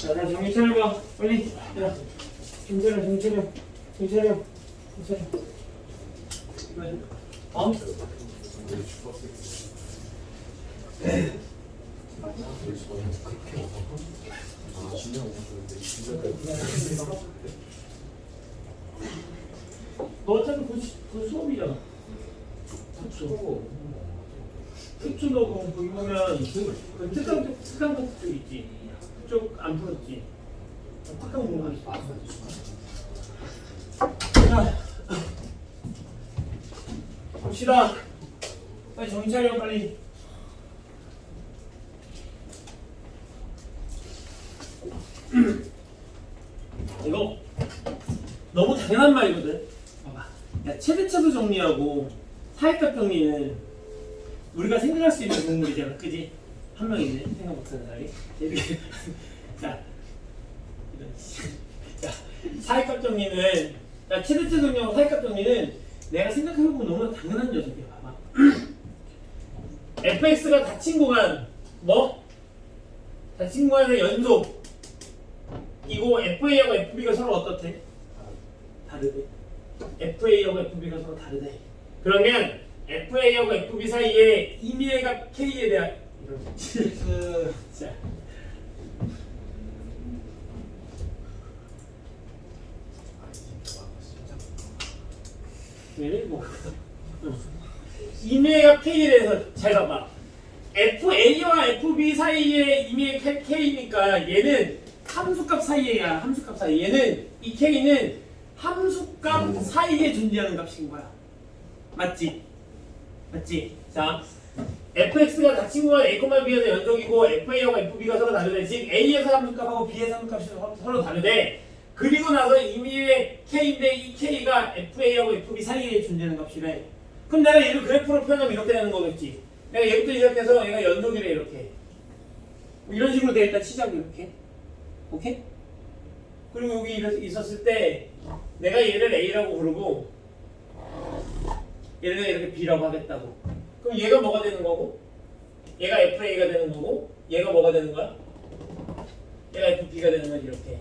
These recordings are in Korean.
자, 나 정신 차려봐. 빨리. 야, 정신 차려, 정신 차려. 정신 차려. 정신 차려. 왜? 어? 너 어차피 그, 시- 그 수업이잖아. 특수. 특수 너 그- 거기 보면 그 특강 쪽, 특강 같은 쪽 있지. 그쪽 안 풀었지. 공부 있어. 자, 봅시다. 빨리 정신 차려, 빨리. 이거 너무 당연한 말이거든. 봐봐. 야, 최대차도 정리하고 사회값 정리는 우리가 생각할 수 있는 동물이잖아, 그지? 한 명 있네, 생각 못하는 사람이. 자, 이런 씨. 자, 사회값 정리는, 야, 최대차 정리하고 사회값 정리는 내가 생각해보면 너무 당연한 녀석이야, 봐봐. fx가 닫힌 공간, 뭐? 닫힌 공간의 연속. 이거 FA하고 FB가 서로 어떻대? 다르대. FA하고 FB가 서로 다르대. 그러면 FA하고 FB 사이에 임의의 K에 대한 이런 그 자. 왜 뭐? 임의의 K에 대해서 잘 봐봐. FA와 FB 사이에 임의의 K니까 얘는 함수값 사이에야 함수값 사이 얘는 이 K는 함수값 사이에 존재하는 값인 거야 맞지? 맞지? 자 fx가 닫힌 공간 a, b에서 연속이고 fa하고 fb가 서로 다르대 즉 a에서 함수값하고 b에서 함수값이 서로- 다르대 그리고 나서 임의의 k인데 이 k가 fa하고 fb 사이에 존재하는 값이래. 그럼 내가 얘를 그래프로 표현하면 이렇게 되는 거겠지. 내가 얘부터 시작해서 얘가 연속이래 이렇게. 뭐 이런 식으로 돼 있다 치자고 이렇게. 오케이? 그리고 여기 있었을 때 내가 얘를 A라고 부르고 얘를 이렇게 B라고 하겠다고 그럼 얘가 뭐가 되는 거고 얘가 FA가 되는 거고 얘가 뭐가 되는 거야? 얘가 FB가 되는 거지 이렇게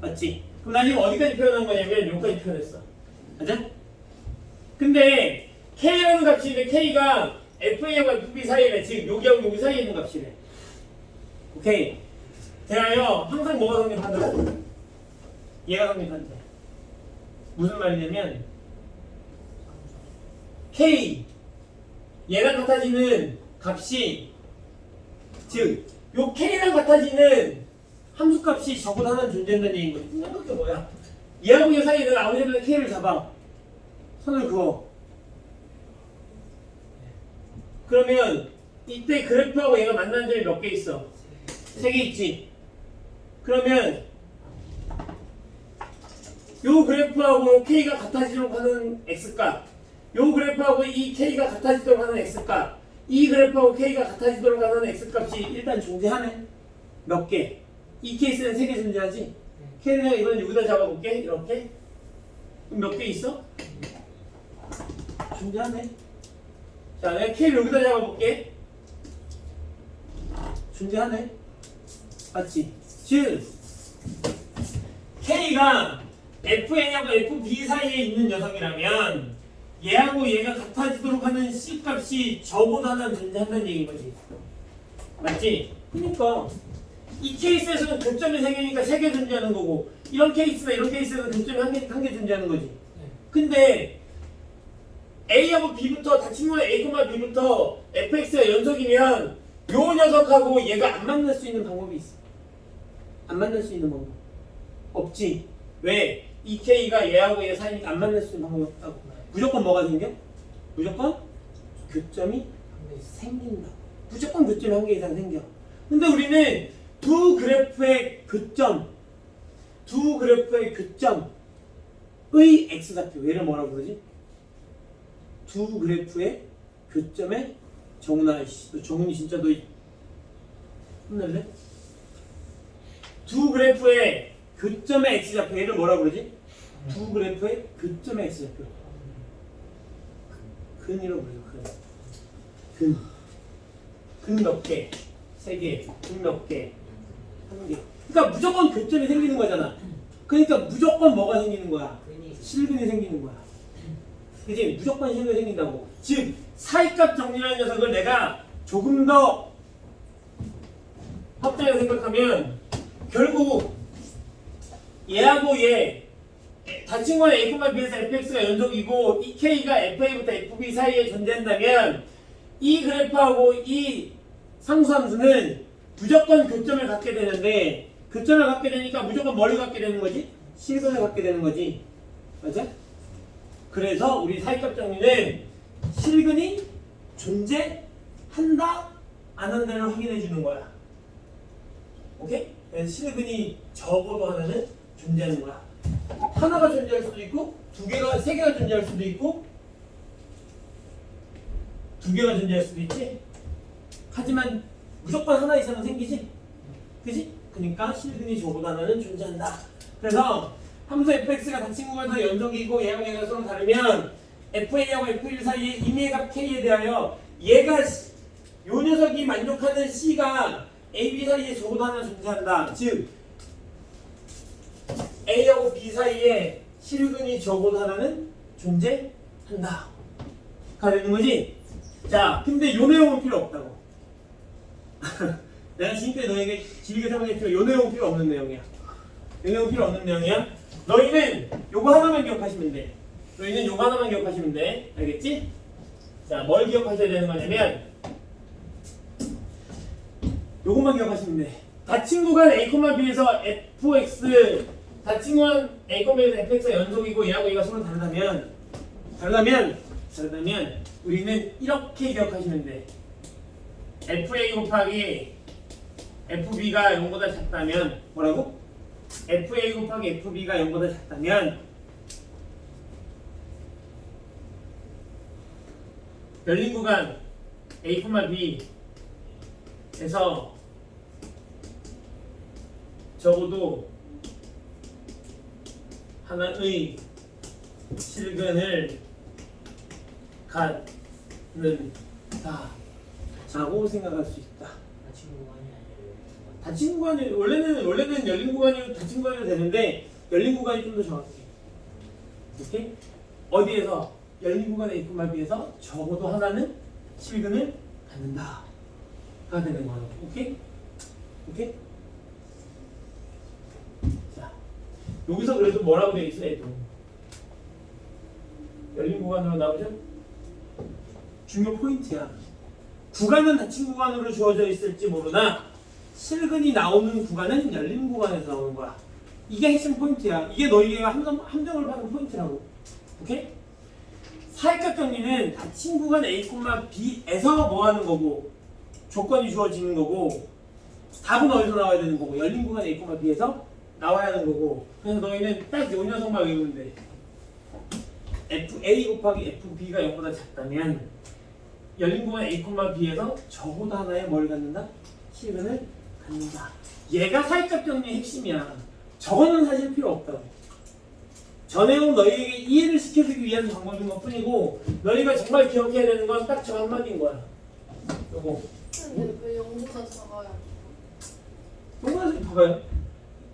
맞지? 그럼 난 지금 어디까지 표현한 거냐면 여기까지 표현했어 맞아? 근데 K라는 값인데 K가 FA하고 FB 사이래 지금 여기하고 여기 사이에 있는 값이래 오케이 대하여 항상 뭐가 성립한다고? 얘가 성립한대. 무슨 말이냐면 K 얘랑 같아지는 값이 즉요 K랑 같아지는 함수값이 저보다 하나 존재한다는 얘기인 거지. 생각해 뭐야? 얘하고 얘 사이에 내가 아무리 해도 K를 잡아. 선을 그어. 그러면 이때 그래프하고 얘가 만난 점이 몇 개 있어? 세 개 있지. 그러면 요 그래프하고 k가 같아지도록 하는 x값, 요 그래프하고 이 k가 같아지도록 하는 x값, 이 그래프하고 k가 같아지도록 하는 x값이 일단 존재하네. 몇 개? 이 케이스는 세개 존재하지. k는 이건 여기다 잡아볼게. 이렇게. 그럼 몇 개 있어? 존재하네. 자, 내가 k를 여기다 잡아볼게. 존재하네. 맞지? 즉 K가 FA하고 FB 사이에 있는 녀석이라면 얘하고 얘가 같아지도록 하는 C 값이 저보다는 존재한다는 얘기인 거지. 맞지? 그러니까 이 케이스에서는 교점이 세 개니까 세개 존재하는 거고 이런 케이스나 이런 케이스에서는 교점이 한 개 한개 존재하는 거지. 근데 A하고 B부터 거에 A, B부터 fx가 연속이면 요 녀석하고 얘가 안 만날 수 있는 방법이 있어. 안 만날 수 있는 방법 없지. 왜? 이 K가 얘하고 얘 사이니까 안 만날 수 있는 방법이 없다고. 무조건 뭐가 생겨? 무조건 교점이 생긴다. 무조건 교점이 한개 이상 생겨. 근데 우리는 두 그래프의 교점, 두 그래프의 교점의 x좌표 얘를 뭐라고 그러지? 두 그래프의 교점의 정훈아 정훈이 진짜 너 혼날래? 두 그래프의 교점의 x좌표 얘를 뭐라 그러지? 두 그래프의 교점의 x좌표 근이라고 그래요 근. 근. 근 몇 개? 세 개. 근 몇 개? 한 개. 그러니까 무조건 교점이 생기는 거잖아. 그러니까 무조건 뭐가 생기는 거야? 근이 실근이 생기는 거야. 그지? 무조건 실근이 생긴다고. 즉 사이값 정리라는 녀석을 내가 조금 더 확장해서 생각하면 결국 얘하고 얘 닫힌 거는 A, B에서 fx가 연속이고 이 k가 fa부터 fb 사이에 존재한다면 이 그래프하고 이 상수함수는 무조건 교점을 갖게 되는데 교점을 갖게 되니까 무조건 머리 갖게 되는 거지 실근을 갖게 되는 거지 맞아? 그래서 우리 사이값 정리는 실근이 존재한다 안 한다를 확인해 주는 거야 오케이? 실근이 적어도 하나는 존재하는 거야 하나가 존재할 수도 있고 두 개가 세 개가 존재할 수도 있고 두 개가 존재할 수도 있지. 하지만 무조건 하나 이상은 생기지. 그지? 그러니까 실근이 저보다 하나는 존재한다. 그래서 함수 fx가 닫힌 구간에서 연속이고 얘랑 얘가 서로 다르면 fa하고 f1 사이의 임의의 값 k에 대하여 얘가 시- 요 녀석이 만족하는 c가 ab 사이에 저보다 하나 존재한다. 즉 A하고 B 사이에 실근이 적어도 하나는 존재한다. 가 되는 거지? 자, 근데 요 내용은 필요 없다고. 내가 지금까지 너에게 길게 설명해 필요, 요 내용은 필요 없는 내용이야. 요 내용 필요 없는 내용이야. 너희는 요거 하나만 기억하시면 돼. 너희는 요거 하나만 기억하시면 돼. 알겠지? 자, 뭘 기억하셔야 되는 거냐면 요것만 기억하시면 돼. 닫힌 구간 A, B에서 fx 닫 힌 구간 A, B에서 fx가 연속이고 얘하고 얘가 서로 다르다면 다르다면 다르다면 우리는 이렇게 기억하시면 돼. fa 곱하기 fb가 0보다 작다면 뭐라고? fa 곱하기 fb가 0보다 작다면 열린 구간 a, b에서 적어도 하나의 실근을 갖는다 라고 생각할 수 있다. 구간이. 닫힌 구간이 원래는 원래는 열린 구간이고 닫힌 구간이 되는데 열린 구간이 좀 더 정확해. 오케이? 어디에서 열린 구간 A, B에서 적어도 하나는 실근을 갖는다가 되는 거야. 오케이? 오케이? 자, 여기서 그래도 뭐라고 돼 있어, 애도? 열린 구간으로 나오죠? 중요 포인트야. 구간은 닫힌 구간으로 주어져 있을지 모르나 실근이 나오는 구간은 열린 구간에서 나오는 거야. 이게 핵심 포인트야. 이게 너희가 함정, 함정을 받은 포인트라고. 오케이? 사회값 정리는 닫힌 구간 A, B에서 뭐 하는 거고 조건이 주어지는 거고 답은 어디서 나와야 되는 거고 열린 구간 A, B에서 나와야 하는 거고 그래서 너희는 딱 요 녀석만 외우면 돼. FA 곱하기 FB가 0보다 작다면 열린 구간 A, B에서 적어도 하나의 뭘 갖는다? 실근을 갖는다. 얘가 사회값 정리의 핵심이야. 저거는 사실 필요 없다고. 저 내용 너희에게 이해를 시켜주기 위한 방법인 것 뿐이고 너희가 정말 기억해야 되는 건 딱 저 한마디인 거야. 요거. 왜 영보다 작아요? 동그라미 봐봐요.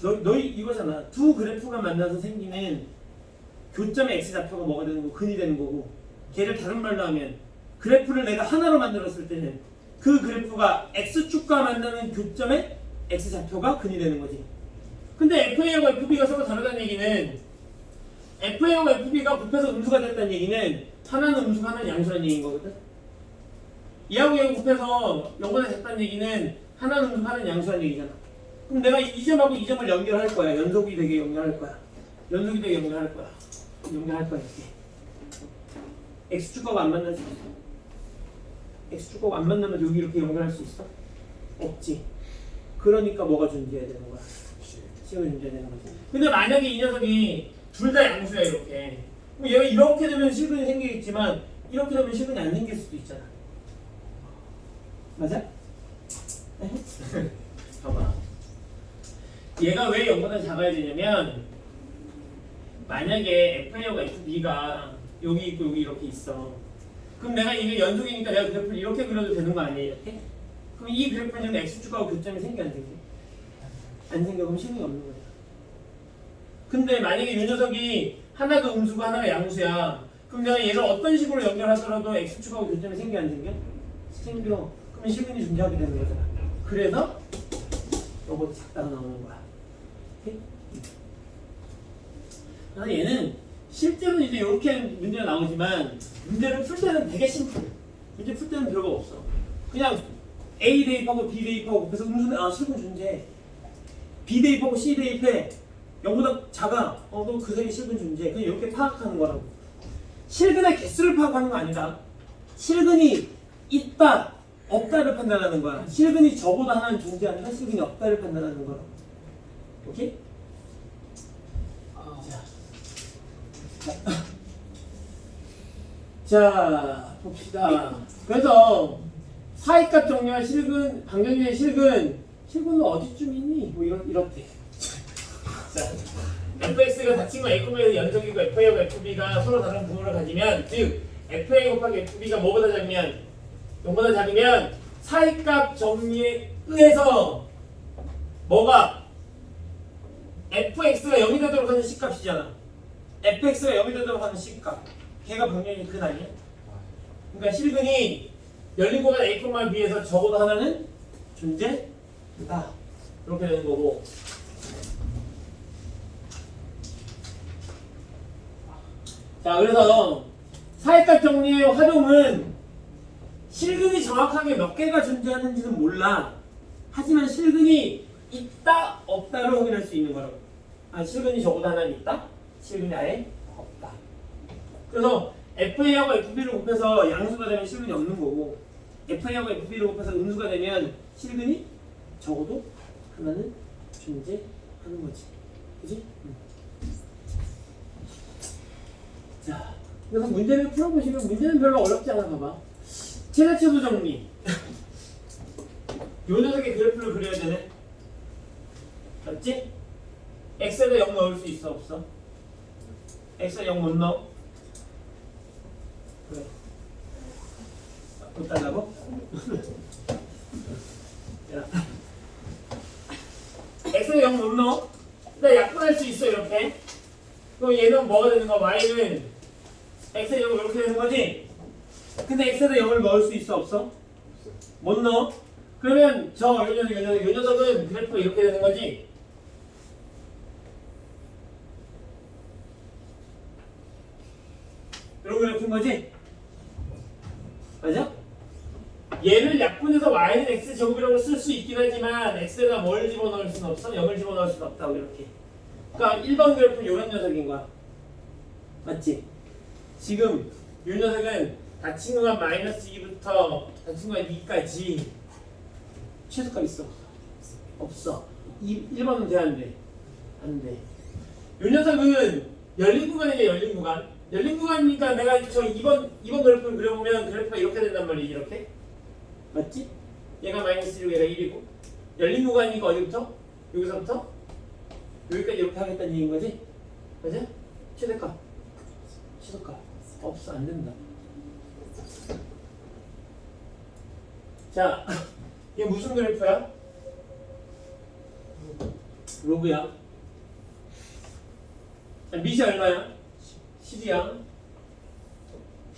너, 너희 이거잖아. 두 그래프가 만나서 생기는 교점의 x 좌표가 뭐가 되는 거고 근이 되는 거고 걔를 다른 말로 하면 그래프를 내가 하나로 만들었을 때는 그 그래프가 x축과 만나는 교점의 x 좌표가 근이 되는 거지. 근데 FA하고 FB가 서로 다르다는 얘기는 FA하고 FB가 곱해서 음수가 됐다는 얘기는 하나는 음수가 하나는 양수라는 얘기인 거거든. 얘하고 얘가 곱해서 0보다 작다는 얘기는 하나는 음수가 하나는 양수라는 얘기잖아. 그럼 내가 이 점하고 이 점을 연결할 거야. 연속이 되게 연결할 거야. 연속이 되게 연결할 거야. 연결할 거야 이렇게. x축하고 안 만날 수 있어. x축하고 안 만나면 여기 이렇게 연결할 수 있어? 없지. 그러니까 뭐가 존재해야 되는 거야? 시험이 존재해야 되는 거지. 근데 만약에 이 녀석이 둘 다 양수야 이렇게. 그럼 얘가 이렇게 되면 실근이 생기겠지만 이렇게 되면 실근이 안 생길 수도 있잖아. 맞아? 봐봐. 얘가 왜 0보다 작아야 되냐면 만약에 FA하고 FB가 여기 있고 여기 이렇게 있어. 그럼 내가 이게 연속이니까 내가 그래프를 이렇게 그려도 되는 거 아니에요? 이렇게? 그럼 이 그래프는 X축하고 교점이 생겨 안 생겨? 안 생겨보면 실근이 없는 거야. 근데 만약에 이 녀석이 하나가 음수고 하나가 양수야. 그럼 내가 얘를 어떤 식으로 연결하더라도 x축하고 교점이 생겨 안 생겨? 생겨. 그러면 실근이 존재하게 되는 거잖아. 그래서 요거 작다가 나오는 거야. 그래서 얘는 실제로 이제 이렇게 문제가 나오지만 문제를 풀 때는 되게 심플해. 문제 풀 때는 별거 없어. 그냥 A 대입하고 B 대입하고 그래서 음수는 아 실근 존재. B 대입하고 C 대입해. 0보다 작아. 어, 그럼 그 사이 실근 존재. 그냥 이렇게 파악하는 거라고. 실근의 개수를 파악하는 거 아니다. 실근이 있다, 없다를 판단하는 거야. 실근이 저보다 하나는 존재하니까 실근이 없다를 판단하는 거라고. 오케이? 자. 자, 봅시다. 그래서 사이값 정리와 실근, 방정리의 실근, 실근은 어디쯤 있니? 뭐 이렇, 이렇대. 자, fx가 닫힌 건 a의 연속이고 fa하고 fb가 서로 다른 부호를 가지면 즉 fa 곱하기 fb가 뭐보다 작으면 0보다 작으면 사이값 정리에 의해서 뭐가 fx가 0이 되도록 하는 식값이잖아 fx가 0이 되도록 하는 식값 걔가 방정의 근 아니야? 그러니까 실근이 열린 공간 a, b에서 적어도 하나는 존재다 이렇게 되는 거고 자, 그래서 사회값 정리의 활용은 실근이 정확하게 몇 개가 존재하는지는 몰라. 하지만 실근이 있다, 없다를 확인할 수 있는 거라고. 아, 실근이 저보다 하나는 있다? 실근이 아예 없다. 그래서 FA하고 FB를 곱해서 양수가 되면 실근이 없는 거고, FA하고 FB를 곱해서 음수가 되면 실근이 적어도 하나는 존재하는 거지. 그지? 응. 자, 그래서 문제를 풀어보시면 문제는 별로 어렵지 않아 봐봐. 최대치수 정리. 요 녀석의 그래프를 그려야 되네. 맞지? X에다 0 넣을 수 있어 없어? x에 0 못 넣어? 그래. 못 달라고? 야. x에 0 못 넣어? 근데 약분할 수 있어 이렇게. 그럼 얘는 뭐가 되는 거야? y는 x에 0 이렇게 되는 거지? 근데 x에다 0을 넣을 수 있어 없어? 못 넣어? 그러면 저 요 녀석, 요 녀석, 요 녀석은 그래프가 이렇게 되는 거지? 이런 그래프인 거지? 맞아? 얘를 약분해서 y는 x 제곱이라고 쓸 수 있긴 하지만 x에다 뭘 집어넣을 수는 없어? 0을 집어넣을 수는 없다고 이렇게 그러니까 1번 그래프는 이런 녀석인 거야 맞지? 지금 이 녀석은 닫힌 공간 마이너스 2부터 닫힌 공간 2까지 최소값 있어? 없어 2, 1번은 돼안 돼? 안 돼. 이 녀석은 열린 구간이냐 열린 구간? 열린 구간이니까 내가 저 2번 2번 그래프를 그려보면 그래프가 이렇게 된단 말이지 이렇게 맞지? 얘가 마이너스 1이고 얘가 1이고 열린 구간이니까 어디부터? 여기서부터 여기까지 이렇게 하겠다는 얘기인 거지? 맞아? 최대값 최소값 없어 안 된다 자 이게 무슨 그래프야? 로그야 자, 밑이 얼마야? 10이야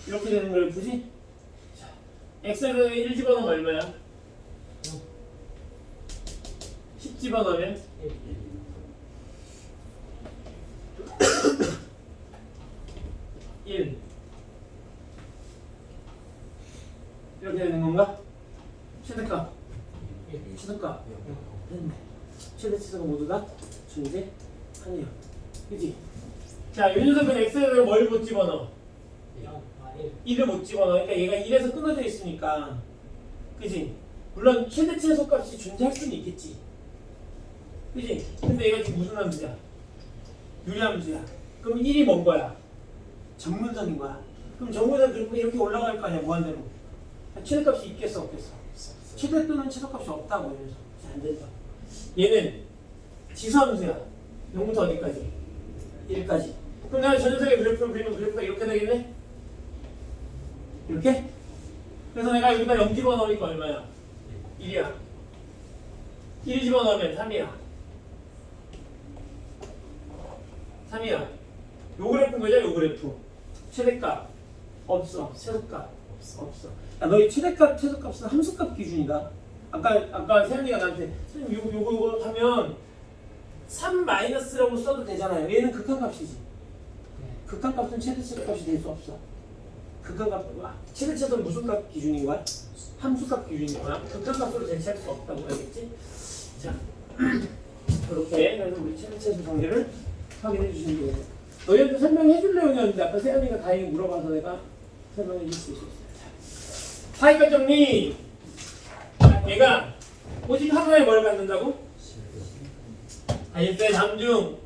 이렇게 되는 그래프지? 자, x에서 1 집어넣으면 얼마야? 10 집어넣으면? 1 이렇게 되는 건가? 최대값. 최대값. 됐네. 최대 치수가 모두 다 존재하네요. 그지? 자, 이 녀석은 x에서 뭘 못 집어넣어? 1을 못 집어넣어 그러니까 얘가 1에서 끊어져 있으니까 그지? 물론 최대 최소값이 존재할 수는 있겠지 그지? 근데 얘가 지금 무슨 함수야? 유리함수야 그럼 1이 뭔 거야? 정문선인 거야 그럼 정문선 그리고 이렇게 올라갈 거 아니야 무한대로 최대값이 있겠어 없겠어? 최대 또는 최소값이 없다고 그래서 안 된다 얘는 지수함수야 0부터 어디까지? 1까지 그럼 내가 저 녀석의 그래프를 그리면 그래프가 이렇게 되겠네? 이렇게? 그래서 내가 여기다 0 집어넣으니까 얼마야? 1이야 1 집어넣으면 3이야 3이야. 요 그래프인 거죠, 요 그래프. 최대값. 없어. 최소값. 없어. 없어. 야, 너희 최대값, 최소값은 함수값 기준이다. 아까, 아까 세연이가 나한테, 선생님, 요거, 요거, 요거 하면 3 마이너스라고 써도 되잖아요. 얘는 극한값이지. 네. 극한값은 최대 최소값이 될 수 없어. 극한값, 와, 최대 최소는 무슨 값 기준인 거야? 함수값 기준인 거야. 극한값으로 대체할 수 없다고 알겠지? 자, 이렇게 그래서 우리 최대 최소 관계를 확인해 주시면 되겠네요. 너희한테 설명해 줄 내용이었는데 아까 세연이가 다행히 물어봐서 내가 설명해 줄 수 있었어요. 자, 사이가 정리. 얘가 오직 하나에 뭘 갖는다고? 알겠어요? 다음 중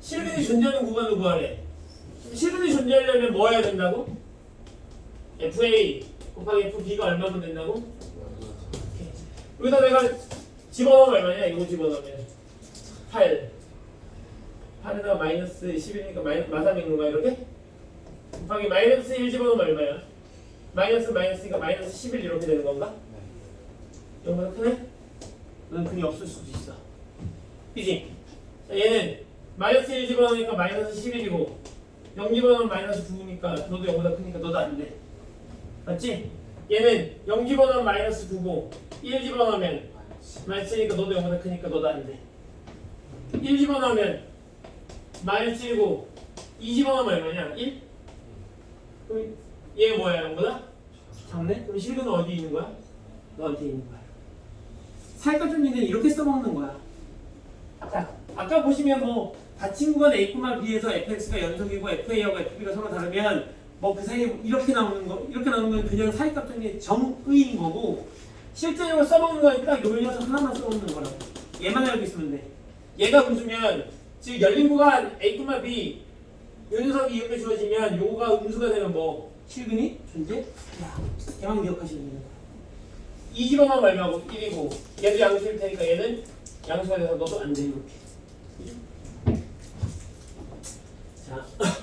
실근이 존재하는 구간을 구하래. 실근이 존재하려면 뭐 해야 된다고? FA 곱하기 FB가 얼마면 된다고? 여기다 내가 집어넣으면 얼마냐? 이거 집어넣으면 8 8에다가 마이너스 11이니까 마이너스 마삼인 건가 이렇게? 곱하기 마이너스 1 집어넣으면 얼마야? 마이너스 마이너스니까 마이너스 11 이렇게 되는 건가? 이거보다 크네? 넌 근이 없을 수도 있어 그지? 자, 얘는 마이너스 1 집어넣으니까 마이너스 11이고 0 집어넣으면 마이너스 9니까 너도 0보다 크니까 너도 안 돼 맞지? 얘는 0 집어넣으면 마이너스 9고 1 집어넣으면 마이너스니까 너도 0보다 크니까 너도 안 돼 1 집어넣으면 마이너스 1이고 2 집어넣으면 얼마냐? 1? 그럼 얘 뭐야 0보다? 작네? 그럼 실근은 어디 있는 거야? 너한테 있는 거야 살것 정리는 이렇게 써먹는 거야 자, 아까 보시면 뭐 닫힌 구간 A, B에서 fx가 연속이고 fa하고 fb가 서로 다르면 뭐 그 사이에 이렇게 나오는 거 이렇게 나오는 건 그냥 사이값 정리 정의인 거고 실제로 써먹는 딱요 녀석 하나만 써먹는 거라고 얘만 알고 있으면 돼 얘가 음수면 즉 열린 구간 A, B 요 녀석이 이렇게 주어지면 요거가 음수가 되면 뭐 실근이 존재? 야, 걔만 기억하시면 이 집어만 말하고 1이고 얘도 양수일 테니까 얘는 양수가 돼서 너도 안돼 이렇게? 자,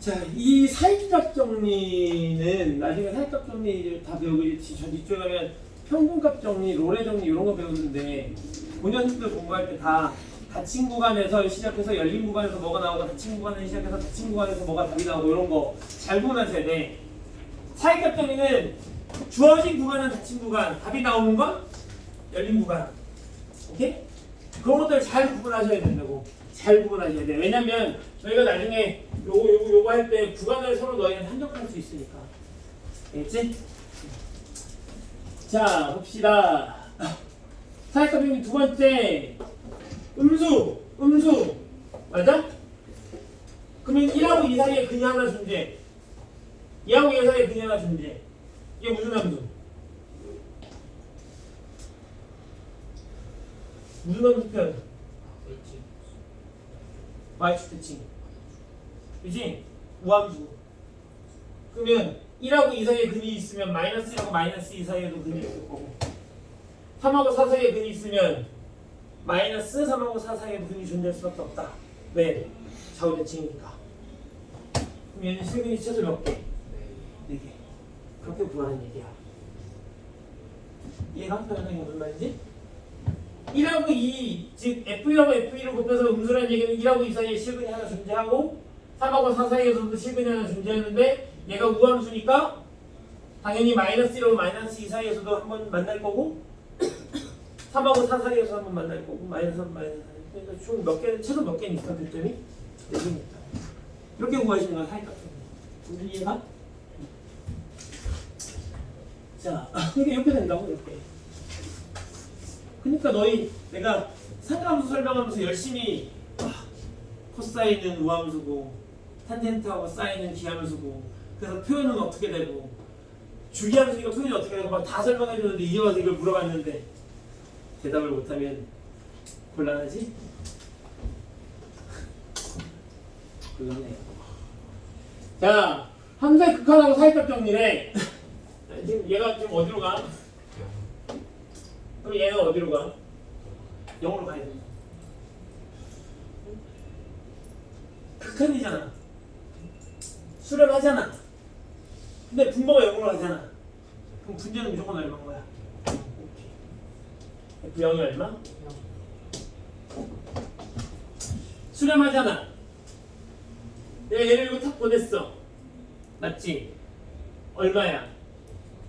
자, 이 사이값 정리는 나중에 사이값 정리 다 배우겠지. 저 뒤쪽에 가면 평균값 정리, 롤의 정리 이런 거 배우는데 본연습들 공부할 때 다 닫힌 구간에서 시작해서 열린 구간에서 뭐가 나오고 닫힌 구간에서 시작해서 닫힌 구간에서 뭐가 답이 나오고 이런 거잘 구분하셔야 돼. 사이값 정리는 주어진 구간은 닫힌 구간, 답이 나오는 건 열린 구간. 오케이? 그런 것들 잘 구분하셔야 된다고. 잘 구분하셔야 돼. 왜냐면 저희가 나중에 요거 요거 요거 할 때 구간을 서로 너희는 한정할 수 있으니까. 알겠지? 자, 봅시다. 사회과 비밀 두 번째. 음수, 음수. 맞아? 그러면 1하고 2 사이에 근이 하나 존재. 2하고 2 사이에 근이 하나 존재. 이게 무슨 함수? 무슨 함수 표현? 있지. y축 대칭. 그지? 우함수. 그러면 1하고 2 사이에 근이 있으면 마이너스 1하고 마이너스 2 사이에도 근이 있을 거고 3하고 4 사이에 근이 있으면 마이너스 3하고 4 사이에도 근이 존재할 수밖에 없다. 왜? 좌우 대칭이니까. 그럼 얘는 실근이 최소 몇 개? 네. 4개. 그렇게 구하는 얘기야. 이해가? 변형이 무슨 말인지? 1하고 2, 즉 F1하고 F2를 곱해서 음수라는 얘기는 1하고 2 사이에 실근이 하나 존재하고 3하고 4 사이에서도 실근이 하나 존재하는데 얘가 우함수니까 당연히 마이너스 1하고 마이너스 2 사이에서도 한 번 만날 거고 3하고 4 사이에서 한 번 만날 거고 마이너스 3, 마이너스 4 그러니까 총 몇 개, 최소 몇 개는 있어 교점이? 4개는 있다 이렇게 구하시는 건 사이값 무슨 이해가? 자, 이게 이렇게 된다고 이렇게. 그러니까 너희 내가 상함수 설명하면서 열심히 아, 코사인은 우함수고 탄젠트하고 사인은 기함수고 그래서 표현은 어떻게 되고 주기함수니까 표현이 어떻게 되고 막 다 설명해 주는데 이제 와서 이걸 물어봤는데 대답을 못하면 곤란하지? 곤란해. 자, 함수의 극한하고 사이값 정리래. 지금 얘가 지금 어디로 가? 그럼 얘는 어디로 가? 0으로 가야 돼. 극한이잖아. 수렴하잖아. 근데 분모가 0으로 가잖아. 그럼 분자는 무조건 얼마인 거야? F0이 얼마? 수렴하잖아. 내가 얘를 이거 탁 보냈어. 맞지? 얼마야?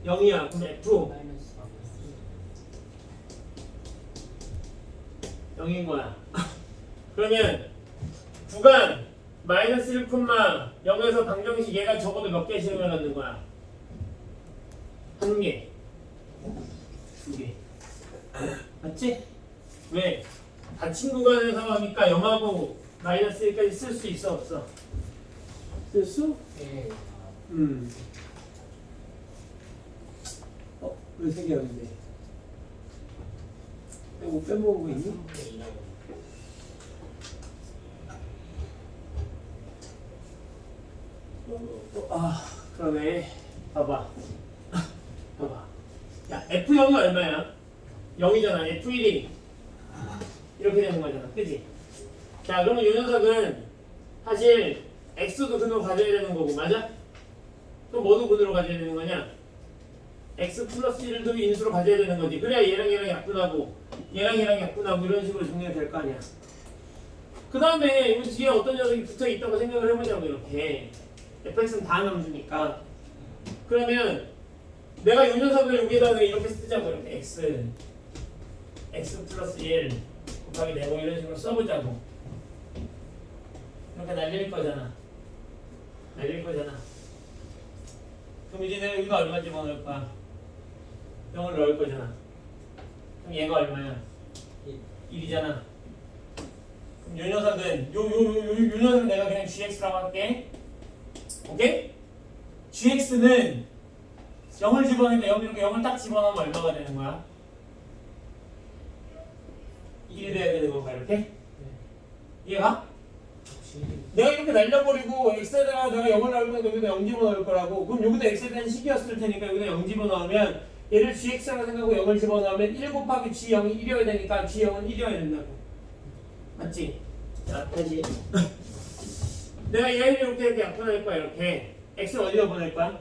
0이야. 그럼 F 0인 거야. 그러면 구간 마이너스 1, 0에서 방정식 얘가 적어도 몇개 실험을 갖는 거야? 한 개. 두 개. 맞지? 왜? 닫힌 구간에서 하니까 0하고 마이너스 1까지 쓸 수 있어 없어? 쓸 수? 예. 음. 어? 왜세 개였는데? 이거 빼먹은 거 있니? 어, 아, 그러네. 봐봐. 봐봐. 야, F0이 얼마야? 0이잖아. F1이 이렇게 되는 거잖아. 그지? 자, 그러면 이 녀석은 사실 X도 근으로 가져야 되는 거고, 맞아? 또 뭐도 근으로 가져야 되는 거냐? X 플러스 1도 인수로 가져야 되는 거지. 그래야 얘랑 얘랑 약분하고, 얘랑 얘랑 약분하고 이런 식으로 정리가 될 거 아니야. 그 다음에 여기 뒤에 어떤 녀석이 붙어 있다고 생각을 해보자고, 이렇게. fx는 다 함수니까. 그러면 내가 이 녀석을 여기다가 이렇게 쓰자고 이렇게 x x 플러스 1 곱하기 네모 이런 식으로 써보자고. 이렇게 날릴 거잖아. 날릴 거잖아. 그럼 이제 내가 여기가 얼마 집어넣을 거야? 0을 넣을 거잖아 그럼 얘가 얼마야 1이잖아 그럼 이 녀석은 요 요 요 요 녀석은 내가 그냥 gx라고 할게 오케이? gx는 0을 집어넣으니까 0 이렇게 0을 딱 집어넣으면 얼마가 되는 거야? 1이 돼야 되는 건가 이렇게? 이해가? 혹시 내가 이렇게 날려버리고 x에다가 내가 0을 넣으면 여기다 0 집어넣을 거라고 그럼 여기다 x에 대한 식이었을 테니까 여기다 0 집어넣으면 얘를 gx라고 생각하고 0을 집어넣으면 1 곱하기 g0이 1이어야 되니까 g0은 1이어야 된다고 맞지? 자 다시 내가 얘를 이렇게 이렇게 약분할 거야 이렇게 x는 어디로 보낼 거야?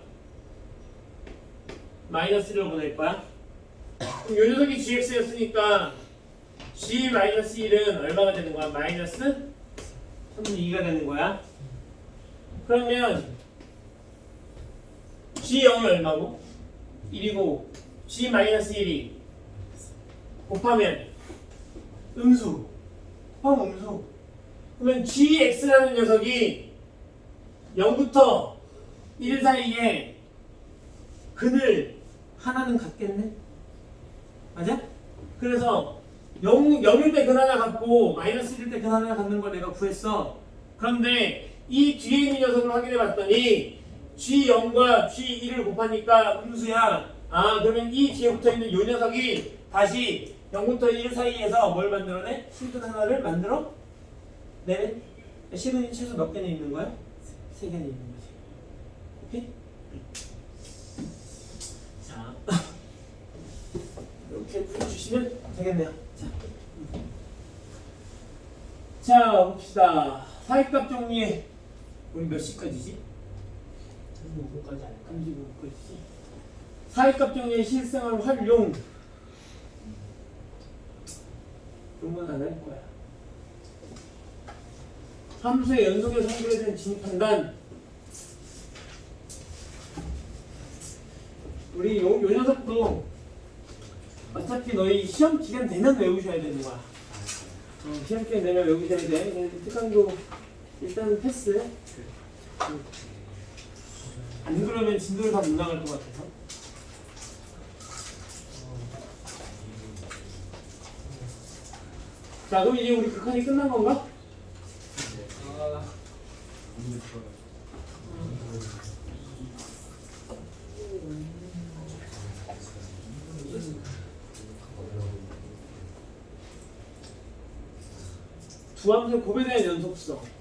마이너스로 보낼 거야 그럼 요 녀석이 gx였으니까 g 마이너스 1은 얼마가 되는 거야? 마이너스 3분의 2가 되는 거야 그러면 g0이 얼마고? 1이고 g 마이너스 1이 곱하면 음수 형 음수 그러면 gx라는 녀석이 0부터 1 사이에 근을 하나는 갖겠네? 맞아? 그래서 0, 0일 때근 하나 갖고 마이너스 1일 때근 하나 갖는 걸 내가 구했어 그런데 이 뒤에 있는 녀석을 확인해 봤더니 g0과 g1을 곱하니까 음수야 아 그러면 이 뒤에 붙어 있는 이 녀석이 다시 0부터 1 사이에서 뭘 만들어내? 실근 하나를 만들어? 내는 실근이 최소 몇 개나 있는 거야? 세 개나 있는 거지. 오케이? 자, 이렇게 풀어주시면 되겠네요. 자, 자 봅시다. 사익값 정리 우리 몇 시까지지? 35분까지 할까? 35분까지지. 사익값 정리의 실생활 활용. 이런 건 안 할 거야. 함수의 연속의 성질에 대한 진입 판단. 우리 요, 요 녀석도 어차피 너희 시험 기간 되면 외우셔야 되는 거야. 어, 시험 기간 되면 외우셔야 돼. 특강도 일단 패스. 응. 안 그러면 진도를 다 못 나갈 것 같아서. 자, 그럼 이제 우리 극한이 끝난 건가? 아, 두 함수의 곱에 대한 연속성.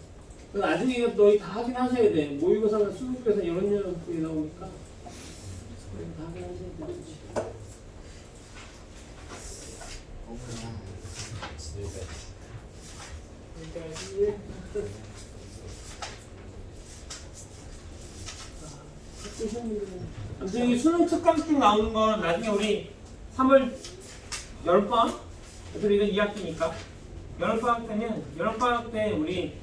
그 나중에 이거 너희 다 확인하셔야 돼. 모의고사나 수능에서 이런 녀석들이 나오니까. 이거 다 확인하셔야 돼. 아무튼 이 수능 특강 중 나오는 건 나중에 우리 3월 10번 그래서 이건 2학기니까 여름방학 때는 여름방학 때 우리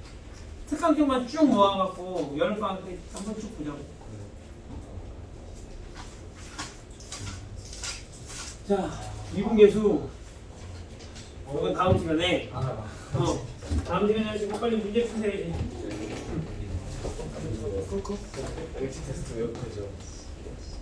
특강교만 쭉 모아갖고 여름방학 때 한번 쭉 보자고. 자, 미분계수. 이건 다음 시간에. 아, 어, 다음 시간에 하시고 빨리 문제 푸세요. 이제. 엑시 테스트 왜 그러죠?